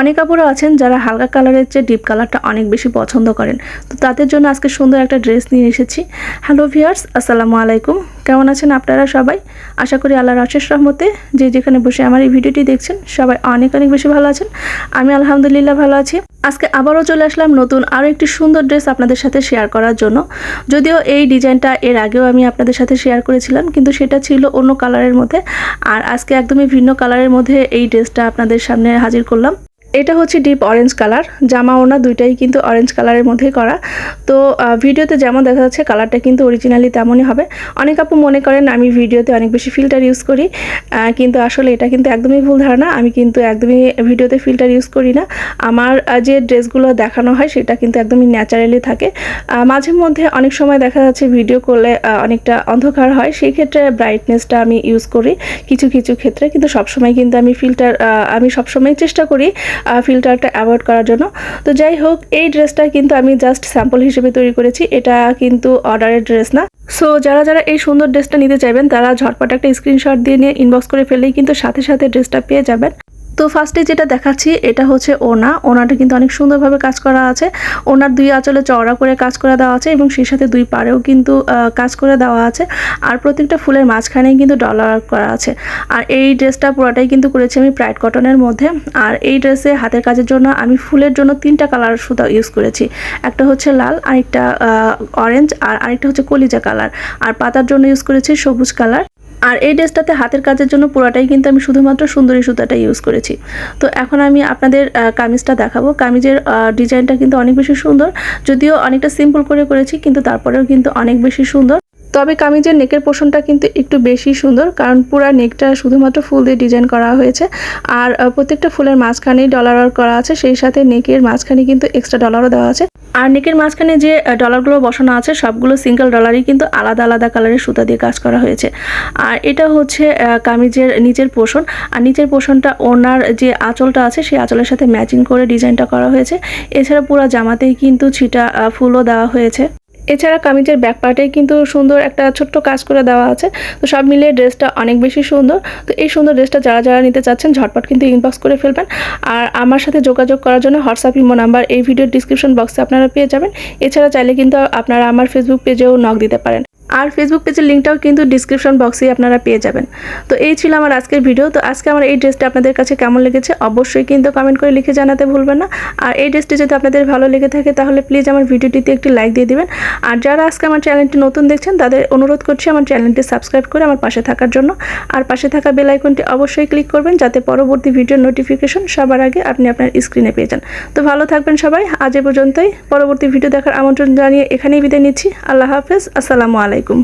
অনেক আপুরা আছেন যারা হালকা কালারের চেয়ে ডিপ কালারটা অনেক বেশি পছন্দ করেন। তো তাদের জন্য আজকে সুন্দর একটা ড্রেস নিয়ে এসেছি। হ্যালো ভিয়ার্স আসসালামু আলাইকুম। কেমন আছেন আপনারা সবাই? আশা করি আল্লাহর আশেষ রহমতে যে যেখানে বসে আমার এই ভিডিওটি দেখছেন, সবাই অনেক অনেক বেশি ভালো আছেন। আমি আলহামদুলিল্লাহ ভালো আছি। আজকে আবারও চলে আসলাম নতুন আরও একটি সুন্দর ড্রেস আপনাদের সাথে শেয়ার করার জন্য। যদিও এই ডিজাইনটা এর আগেও আমি আপনাদের সাথে শেয়ার করেছিলাম, কিন্তু সেটা ছিল অন্য কালারের মধ্যে। আর আজকে একদমই ভিন্ন কালারের মধ্যে এই ড্রেসটা আপনাদের সামনে হাজির করলাম। এটা হচ্ছে ডিপ অরেঞ্জ কালার জামা ওনা দুইটাই কিন্তু অরেঞ্জ কালারের মধ্যেই করা। তো ভিডিওতে যেমন দেখা যাচ্ছে কালারটা কিন্তু অরিজিনালি তেমনই হবে। অনেক আপু মনে করেন আমি ভিডিওতে অনেক বেশি ফিল্টার ইউজ করি কিন্তু আসলে এটা কিন্তু একদমই ভুল ধারণা। আমি কিন্তু একদমই ভিডিওতে ফিল্টার ইউজ করি না। আমার যে ড্রেসগুলো দেখানো হয় সেটা কিন্তু একদমই ন্যাচারালি থাকে। মাঝে মধ্যে অনেক সময় দেখা যাচ্ছে ভিডিও করলে অনেকটা অন্ধকার হয়। সেই ক্ষেত্রে ব্রাইটনেসটা আমি ইউজ করি, কিছু কিছু ক্ষেত্রে। কিন্তু সবসময় কিন্তু আমি ফিল্টার আমি সবসময় চেষ্টা করি ফিল্টারটা অ্যাভয়েড করার জন্য। তো যাই হোক, এই ড্রেসটা কিন্তু আমি জাস্ট স্যাম্পল হিসেবে তৈরি করেছি। এটা কিন্তু অর্ডারের ড্রেস না। সো যারা যারা এই সুন্দর ড্রেসটা নিতে চাইবেন, তারা ঝটপট একটা স্ক্রিনশট দিয়ে নিয়ে ইনবক্স করে ফেললেই কিন্তু সাথে সাথে ড্রেসটা পেয়ে যাবেন। তো ফার্স্টে যেটা দেখাচ্ছি, এটা হচ্ছে ওনা। ওনাটা কিন্তু অনেক সুন্দরভাবে কাজ করা আছে। ওনার দুই আঁচলে চওড়া করে কাজ করে দেওয়া আছে এবং সেই সাথে দুই পাড়েও কিন্তু কাজ করে দেওয়া আছে। আর প্রত্যেকটা ফুলের মাঝখানেই কিন্তু ডলার করা আছে। আর এই ড্রেসটা পুরোটাই কিন্তু করেছি আমি প্রাইড কটনের মধ্যে। আর এই ড্রেসে হাতের কাজের জন্য আমি ফুলের জন্য তিনটা কালার সুতা ইউজ করেছি। একটা হচ্ছে লাল, আরেকটা অরেঞ্জ আর আরেকটা হচ্ছে কলিজা কালার আর পাতার জন্য ইউজ করেছি সবুজ কালার আর এই ড্রেসটাতে হাতের কাজের জন্য পুরোটাই কিন্তু আমি শুধুমাত্র সুন্দরী সুতাটা ইউজ করেছি। তো এখন আমি আপনাদের কামিজটা দেখাবো। কামিজের ডিজাইনটা কিন্তু অনেক বেশি সুন্দর, যদিও অনেকটা সিম্পল করে করেছি, কিন্তু তারপরেও কিন্তু অনেক বেশি সুন্দর। তবে কামিজের নেকের পোর্শনটা কিন্তু একটু বেশি সুন্দর, কারণ পুরা নেকটা শুধুমাত্র ফুল দিয়ে ডিজাইন করা হয়েছে। আর প্রত্যেকটা ফুলের মাঝখানেই ডলার করা আছে, সেই সাথে নেকের মাঝখানে কিন্তু এক্সট্রা ডলারও দেওয়া আছে। আর নেকের মাঝখানে যে ডলারগুলো বসানো আছে, সবগুলো সিঙ্গেল ডলারই কিন্তু আলাদা আলাদা কালারের সুতা দিয়ে কাজ করা হয়েছে। আর এটা হচ্ছে কামিজের নিচের পোষণ। আর নিচের পোষণটা ওনার যে আঁচলটা আছে, সেই আঁচলের সাথে ম্যাচিং করে ডিজাইনটা করা হয়েছে। এছাড়া পুরো জামাতেই কিন্তু ছিটা ফুলও দেওয়া হয়েছে। এছাড়া কামিজের ব্যাক পার্টে কিন্তু সুন্দর একটা ছোট্ট কাজ করে দেওয়া আছে। তো সব মিলিয়ে ড্রেসটা অনেক বেশি সুন্দর। তো এই সুন্দর ড্রেসটা যারা যারা নিতে চাচ্ছেন, ঝটপট কিন্তু ইনবক্স করে ফেলবেন। আর আমার সাথে যোগাযোগ করার জন্য হোয়াটসঅ্যাপ ইমো নাম্বার এই ভিডিওর ডিসক্রিপশন বক্সে আপনারা পেয়ে যাবেন। এছাড়া চাইলে কিন্তু আপনারা আমার ফেসবুক পেজেও নক দিতে পারেন। আর ফেসবুক পেজের লিঙ্কটাও কিন্তু ডিসক্রিপশন বক্সেই আপনারা পেয়ে যাবেন। তো এই ছিল আমার আজকের ভিডিও তো আজকে আমার এই ড্রেসটা আপনাদের কাছে কেমন লেগেছে অবশ্যই কিন্তু কমেন্ট করে লিখে জানাতে ভুলবেন না। আর এই ড্রেসটি যদি আপনাদের ভালো লেগে থাকে তাহলে প্লিজ আমার ভিডিওটিতে একটি লাইক দিয়ে দিবেন। আর যারা আজকে আমার চ্যানেলটি নতুন দেখছেন, তাদের অনুরোধ করছি আমার চ্যানেলটি সাবস্ক্রাইব করে আমার পাশে থাকার জন্য। আর পাশে থাকা বেল আইকনটি অবশ্যই ক্লিক করবেন যাতে পরবর্তী ভিডিওর নোটিফিকেশন সবার আগে আপনি আপনার স্ক্রিনে পেয়ে যান। তো ভালো থাকবেন সবাই। আজ এ পর্যন্তই। পরবর্তী ভিডিও দেখার আমন্ত্রণ জানিয়ে এখানেই বিদায় নিচ্ছি। আল্লাহ হাফেজ। আসসালামু আলাইকুম